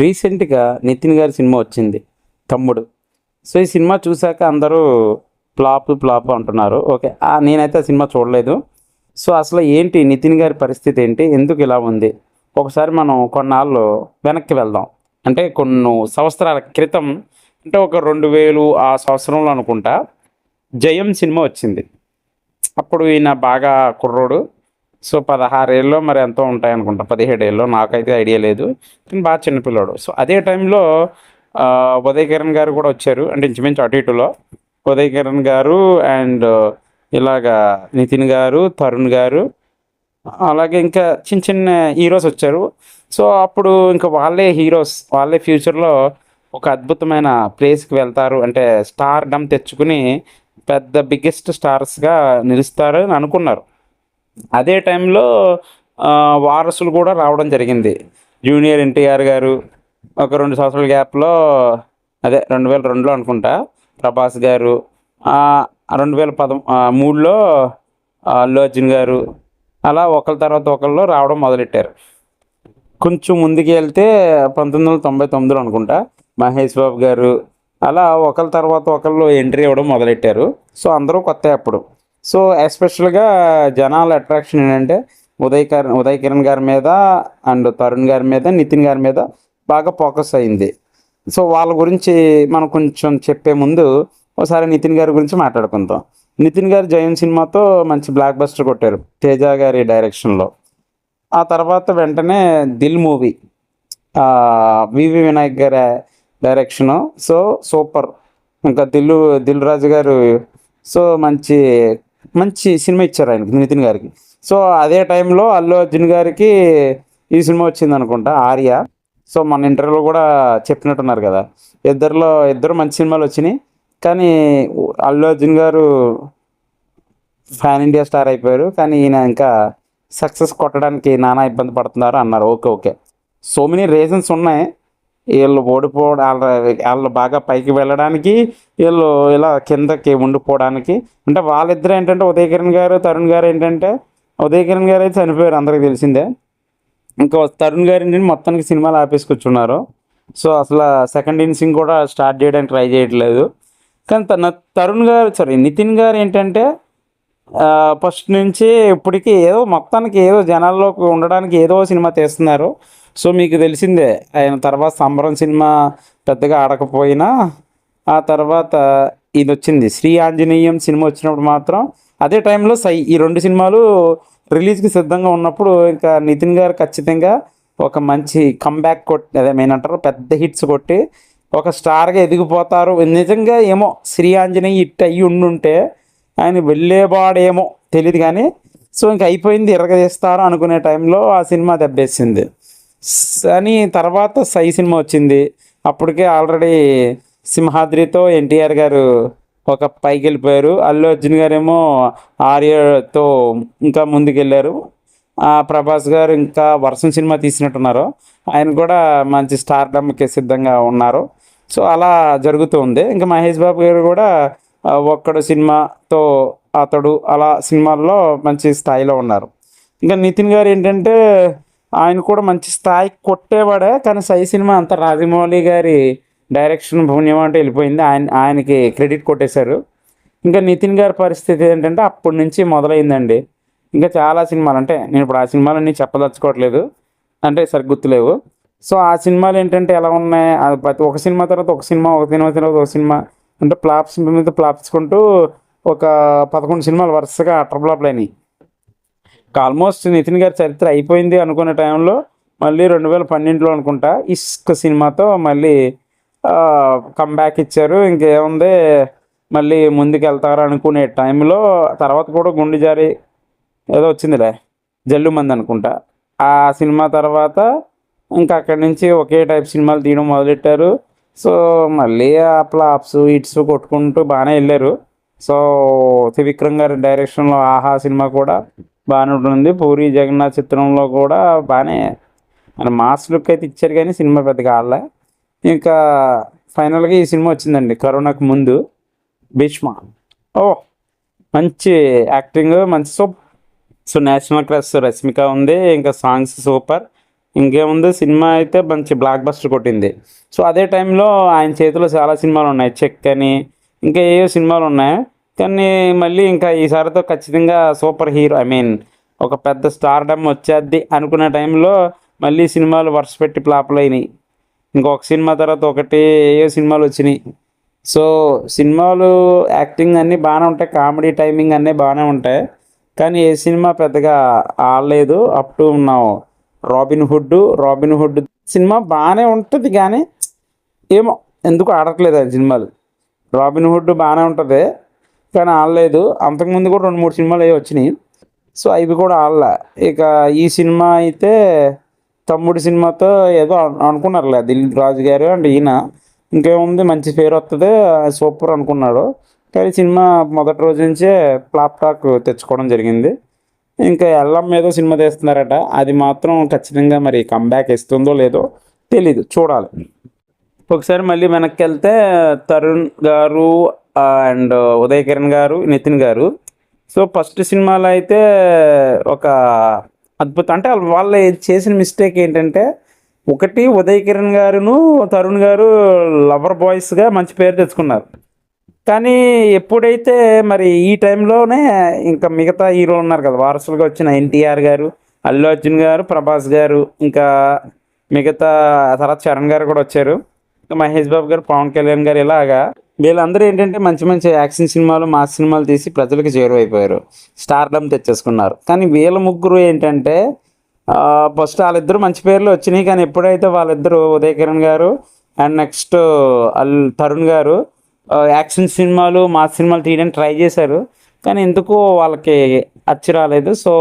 రీసెంట్గా నితిన్ గారి సినిమా వచ్చింది తమ్ముడు. సో ఈ సినిమా చూశాక అందరూ ప్లాప్ ప్లాప్ అంటున్నారు. ఓకే నేనైతే ఆ సినిమా చూడలేదు. సో అసలు ఏంటి నితిన్ గారి పరిస్థితి ఏంటి? ఎందుకు ఇలా ఉంది? ఒకసారి మనం కొన్నాళ్ళు వెనక్కి వెళ్దాం. అంటే కొన్ని సంవత్సరాల క్రితం అంటే ఒక రెండు వేలు ఆ సంవత్సరంలో అనుకుంటా జయం సినిమా వచ్చింది. అప్పుడు ఈయన బాగా కుర్రోడు. సో పదహారేళ్ళు మరి ఎంతో ఉంటాయి అనుకుంటా పదిహేడేళ్ళలో నాకైతే ఐడియా లేదు. కానీ బాగా చిన్నపిల్లాడు సో అదే టైంలో ఉదయ్ కిరణ్ గారు కూడా వచ్చారు. అంటే ఇంచుమించు అటు ఇటులో. ఉదయ్ కిరణ్ గారు అండ్ ఇలాగా నితిన్ గారు తరుణ్ గారు. అలాగే ఇంకా చిన్న చిన్న హీరోస్ వచ్చారు. సో అప్పుడు ఇంకా వాళ్ళే హీరోస్ వాళ్ళే ఫ్యూచర్లో ఒక అద్భుతమైన ప్లేస్కి వెళ్తారు. అంటే స్టార్ డమ్ తెచ్చుకుని పెద్ద బిగ్గెస్ట్ స్టార్స్గా నిలుస్తారు అని అనుకున్నారు. అదే టైంలో వారసులు కూడా రావడం జరిగింది. జూనియర్ ఎన్టీఆర్ గారు ఒక రెండు సంవత్సరాల గ్యాప్లో అదే రెండు వేల రెండులో అనుకుంటా ప్రభాస్ గారు రెండు వేల పద మూడులో అల్లు అర్జున్ గారు అలా ఒకరి తర్వాత ఒకళ్ళు రావడం మొదలెట్టారు. కొంచెం ముందుకు వెళ్తే పంతొమ్మిది వందల తొంభై తొమ్మిదిలో అనుకుంటా మహేష్ బాబు గారు అలా ఒకరి తర్వాత ఒకళ్ళు ఎంట్రీ ఇవ్వడం మొదలెట్టారు. సో అందరూ కొత్త అప్పుడు. సో ఎస్పెషల్గా జనాల అట్రాక్షన్ ఏంటంటే ఉదయ్ కిరణ్ ఉదయ్ కిరణ్ గారి మీద అండ్ తరుణ్ గారి మీద నితిన్ గారి మీద బాగా ఫోకస్ అయింది. సో వాళ్ళ గురించి మనం కొంచెం చెప్పే ముందు ఒకసారి నితిన్ గారి గురించి మాట్లాడుకుందాం. నితిన్ గారు జయం సినిమాతో మంచి బ్లాక్ బస్టర్ కొట్టారు తేజ గారి డైరెక్షన్లో. ఆ తర్వాత వెంటనే దిల్ మూవీ వివి వినాయక్ గారి డైరెక్షను. So super. ఇంకా దిల్లు దిల్ రాజు గారు సో మంచి మంచి సినిమా ఇచ్చారు ఆయనకి నితిన్ గారికి. సో అదే టైంలో అల్లు అర్జున్ గారికి ఈ సినిమా వచ్చింది అనుకుంటా ఆర్య. సో మన ఇంటర్వ్యూలో కూడా చెప్పినట్టున్నారు కదా ఇద్దరిలో ఇద్దరు మంచి సినిమాలు వచ్చినాయి కానీ అల్లు అర్జున్ గారు ఫ్యాన్ ఇండియా స్టార్ అయిపోయారు కానీ ఈయన ఇంకా సక్సెస్ కొట్టడానికి నానా ఇబ్బంది పడుతున్నారు అన్నారు. Okay okay. So many reasons ఉన్నాయి వీళ్ళు ఓడిపోవడం వాళ్ళ వాళ్ళు బాగా పైకి వెళ్ళడానికి వీళ్ళు ఇలా కిందకి ఉండిపోవడానికి. అంటే వాళ్ళిద్దరు ఏంటంటే ఉదయ్ కిరణ్ గారు తరుణ్ గారు ఏంటంటే ఉదయ్ కిరణ్ గారు అయితే చనిపోయారు అందరికీ తెలిసిందే. ఇంకా తరుణ్ గారు ఏంటంటే మొత్తానికి సినిమాలు ఆపేసుకొచ్చున్నారు. సో అసలు సెకండ్ ఇన్నింగ్ కూడా స్టార్ట్ చేయడానికి ట్రై చేయట్లేదు. కానీ తన తరుణ్ గారు సారీ నితిన్ గారు ఏంటంటే ఫస్ట్ నుంచి ఇప్పటికీ ఏదో మొత్తానికి ఏదో జనాల్లోకి ఉండడానికి ఏదో సినిమా తీస్తున్నారు. సో మీకు తెలిసిందే ఆయన తర్వాత సంబరం సినిమా పెద్దగా ఆడకపోయినా ఆ తర్వాత ఇది వచ్చింది శ్రీ ఆంజనేయం సినిమా వచ్చినప్పుడు మాత్రం అదే టైంలో సై ఈ రెండు సినిమాలు రిలీజ్కి సిద్ధంగా ఉన్నప్పుడు ఇంకా నితిన్ గారు ఖచ్చితంగా ఒక మంచి కంబ్యాక్ కొట్టి అదే మెయిన్ అంటారు పెద్ద హిట్స్ కొట్టి ఒక స్టార్గా ఎదిగిపోతారు. నిజంగా ఏమో శ్రీ ఆంజనేయ హిట్ అయ్యి ఉండుంటే ఆయన వెళ్ళేవాడేమో తెలియదు కానీ సో ఇంక అయిపోయింది ఇరగదీస్తారు అనుకునే టైంలో ఆ సినిమా దెబ్బేసింది. అని తర్వాత సై సినిమా వచ్చింది. అప్పటికే ఆల్రెడీ సింహాద్రితో ఎన్టీఆర్ గారు ఒక పైకి వెళ్ళిపోయారు. అల్లు అర్జున్ గారేమో ఆర్యతో ఇంకా ముందుకెళ్ళారు. ఆ ప్రభాస్ గారు ఇంకా వర్షం సినిమా తీసినట్టున్నారు. ఆయన కూడా మంచి స్టార్ డమ్కి సిద్ధంగా ఉన్నారు. సో అలా జరుగుతూ ఉంది. ఇంకా మహేష్ బాబు గారు కూడా ఒక్కడు సినిమాతో అతడు అలా సినిమాల్లో మంచి స్థాయిలో ఉన్నారు. ఇంకా నితిన్ గారు ఏంటంటే ఆయన కూడా మంచి స్థాయికి కొట్టేవాడే కానీ సై సినిమా అంత రాజమౌళి గారి డైరెక్షన్ పుణ్యం అంటే వెళ్ళిపోయింది. ఆయన ఆయనకి క్రెడిట్ కొట్టేశారు. ఇంకా నితిన్ గారి పరిస్థితి ఏంటంటే అప్పటి నుంచి మొదలైందండి. ఇంకా చాలా సినిమాలు అంటే నేను ఇప్పుడు ఆ సినిమాలన్నీ చెప్పదలుచుకోవట్లేదు. అంటే సరి గుర్తులేవు. సో ఆ సినిమాలు ఏంటంటే ఎలా ఉన్నాయి? అది ప్రతి ఒక సినిమా తర్వాత ఒక సినిమా ఒక సినిమా తర్వాత ఒక సినిమా అంటే ప్లాప్స్ మీద ప్లాప్స్కుంటూ ఒక పదకొండు సినిమాలు వరుసగా అటర్ ఫ్లాప్లు అయినాయి. ఆల్మోస్ట్ నితిన్ గారి చరిత్ర అయిపోయింది అనుకునే టైంలో మళ్ళీ రెండు వేల పన్నెండులో అనుకుంటా. ఇష్క్ సినిమాతో మళ్ళీ కంబ్యాక్ ఇచ్చారు. ఇంకేముంది? మళ్ళీ ముందుకెళ్తారు అనుకునే టైంలో తర్వాత కూడా గుండె జారి ఏదో వచ్చిందిలే జల్లు మంది అనుకుంటా. ఆ సినిమా తర్వాత ఇంకా అక్కడి నుంచి ఒకే టైప్ సినిమాలు తీయడం మొదలెట్టారు. సో మళ్ళీ ఆ ఫ్లాప్స్ హిట్స్ కొట్టుకుంటూ బాగానే వెళ్ళారు. సో త్రివిక్రమ్ గారి డైరెక్షన్లో ఆహా సినిమా కూడా బాగానే ఉంటుంది. పూరి జగన్నాథ్ చిత్రంలో కూడా బాగానే మన మాస్ లుక్ అయితే ఇచ్చారు కానీ సినిమా పెద్దగా ఆడలే. ఇంకా ఫైనల్గా ఈ సినిమా వచ్చిందండి. కరోనాకు ముందు భీష్మ. ఓ మంచి యాక్టింగ్ మంచి super. So national class Rashmika ఉంది. ఇంకా సాంగ్స్ సూపర్. ఇంకేముంది? సినిమా అయితే మంచి బ్లాక్ బస్టర్ కొట్టింది. సో అదే టైంలో ఆయన చేతిలో చాలా సినిమాలు ఉన్నాయి. చెక్ అని ఇంకా ఏవో సినిమాలు ఉన్నాయి? కానీ మళ్ళీ ఇంకా ఈసారితో ఖచ్చితంగా సూపర్ హీరో ఐ మీన్ ఒక పెద్ద స్టార్డమ్ వచ్చేద్ది అనుకున్న టైంలో మళ్ళీ సినిమాలు వరుస పెట్టి ఫ్లాప్లు అయినాయి. ఇంకొక సినిమా తర్వాత ఒకటి ఏ సినిమాలు వచ్చినాయి. సో సినిమాలు యాక్టింగ్ అన్నీ బాగానే ఉంటాయి కామెడీ టైమింగ్ అన్నీ బాగానే ఉంటాయి. కానీ ఏ సినిమా పెద్దగా ఆడలేదు. అప్ టు ఉన్నావు రాబిన్ హుడ్ రాబిన్ హుడ్ సినిమా బాగానే ఉంటుంది కానీ ఏమో ఎందుకు ఆడట్లేదు ఆ సినిమాలు. రాబిన్ హుడ్ బాగానే ఉంటుంది. కానీ ఆడలేదు. అంతకుముందు కూడా రెండు మూడు సినిమాలు అవి వచ్చినాయి. సో అవి కూడా ఆడలే. ఇక ఈ సినిమా అయితే తమ్ముడి సినిమాతో ఏదో అను- అనుకున్నారులే. దిలీప్ రాజు గారు అండ్ ఈయన. ఇంకేముంది? మంచి పేరు వస్తుంది సూపర్ అనుకున్నాడు. కానీ సినిమా మొదటి రోజు నుంచే ప్లాప్ టాక్ తెచ్చుకోవడం జరిగింది. ఇంకా ఎల్లం ఏదో సినిమా తీస్తున్నారట. అది మాత్రం ఖచ్చితంగా మరి కంబ్యాక్ ఇస్తుందో లేదో తెలీదు. చూడాలి. ఒకసారి మళ్ళీ వెనక్కి వెళ్తే తరుణ్ గారు అండ్ ఉదయ్ కిరణ్ గారు నితిన్ గారు. సో ఫస్ట్ సినిమాలో అయితే ఒక అద్భుతం. అంటే వాళ్ళు చేసిన మిస్టేక్ ఏంటంటే ఒకటి ఉదయ్ కిరణ్ గారును తరుణ్ గారు లవర్ బాయ్స్గా మంచి పేరు తెచ్చుకున్నారు. కానీ ఎప్పుడైతే మరి ఈ టైంలోనే ఇంకా మిగతా హీరోలు ఉన్నారు కదా వారసులుగా వచ్చిన ఎన్టీఆర్ గారు అల్లు అర్జున్ గారు ప్రభాస్ గారు ఇంకా మిగతా తర్వాత చరణ్ గారు కూడా వచ్చారు. ఇంకా మహేష్ బాబు గారు పవన్ కళ్యాణ్ గారు ఇలాగా వీళ్ళందరూ ఏంటంటే మంచి మంచి యాక్షన్ సినిమాలు మాస్ సినిమాలు తీసి ప్రజలకు చేరువైపోయారు. స్టార్డమ్ తెచ్చేసుకున్నారు. కానీ వీళ్ళ ముగ్గురు ఏంటంటే ఫస్ట్ వాళ్ళిద్దరు మంచి పేర్లు వచ్చినాయి. కానీ ఎప్పుడైతే వాళ్ళిద్దరు ఉదయ్ కిరణ్ గారు అండ్ నెక్స్ట్ అల్ తరుణ్ గారు యాక్షన్ సినిమాలు మాస్ సినిమాలు తీయడానికి ట్రై చేశారు. కానీ ఎందుకో వాళ్ళకి అచ్చి రాలేదు. సో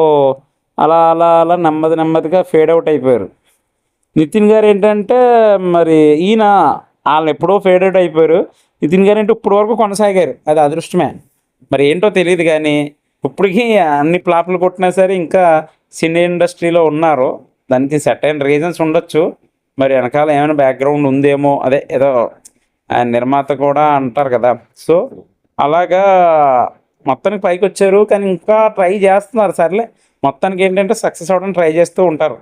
అలా అలా అలా నెమ్మది నెమ్మదిగా ఫేడ్ అవుట్ అయిపోయారు. నితిన్ గారు ఏంటంటే మరి ఈయన వాళ్ళు ఎప్పుడో ఫేడ్ అయిపోయారు. నితిన్ గారు అంటే ఇప్పటి వరకు కొనసాగారు. అది అదృష్టమే. మరి ఏంటో తెలియదు కానీ ఇప్పటికీ అన్ని ప్లాప్లు కొట్టినా సరే ఇంకా సినీ ఇండస్ట్రీలో ఉన్నారు. దానికి సెట్ అయిన రీజన్స్ ఉండొచ్చు. మరి వెనకాల ఏమైనా బ్యాక్గ్రౌండ్ ఉందేమో అదే ఏదో ఆయన నిర్మాత కూడా అంటారు కదా. సో అలాగా మొత్తానికి పైకి వచ్చారు. కానీ ఇంకా ట్రై చేస్తున్నారు. సర్లే. మొత్తానికి ఏంటంటే సక్సెస్ అవ్వడానికి ట్రై చేస్తూ ఉంటారు.